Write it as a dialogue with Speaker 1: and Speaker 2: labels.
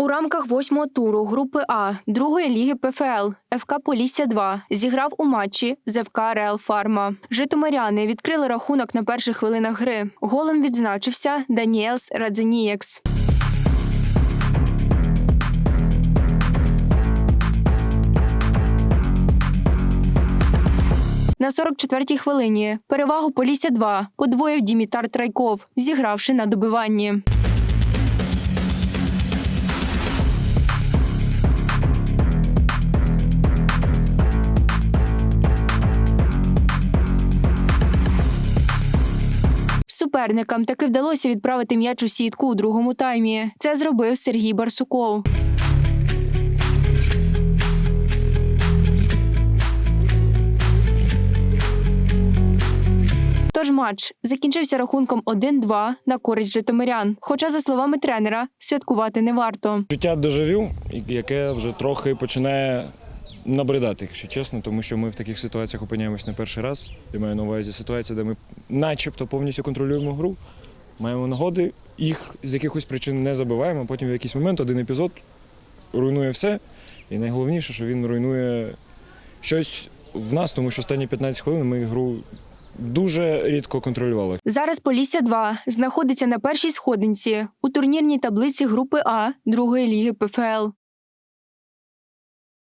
Speaker 1: У рамках восьмого туру групи А другої ліги ПФЛ ФК Полісся 2 зіграв у матчі з ФК Реал Фарма. Житомиряни відкрили рахунок на перших хвилинах гри. Голом відзначився Даніелс Радзенієкс. На 44-й хвилині перевагу Полісся 2 подвоїв Дімітар Трайков, зігравши на добиванні. Суперникам таки вдалося відправити м'яч у сітку у другому таймі. Це зробив Сергій Барсуков. Тож матч закінчився рахунком 1-2 на користь житомирян. Хоча, за словами тренера, святкувати не варто.
Speaker 2: Життя дежавю, яке вже трохи починає набридати, якщо чесно, тому що ми в таких ситуаціях опиняємось не перший раз. Я маю на увазі ситуація, де ми начебто повністю контролюємо гру, маємо нагоди, їх з якихось причин не забиваємо, а потім в якийсь момент один епізод руйнує все. І найголовніше, що він руйнує щось в нас, тому що останні 15 хвилин ми гру дуже рідко контролювали.
Speaker 1: Зараз Полісся 2 знаходиться на першій сходинці у турнірній таблиці групи А другої ліги ПФЛ.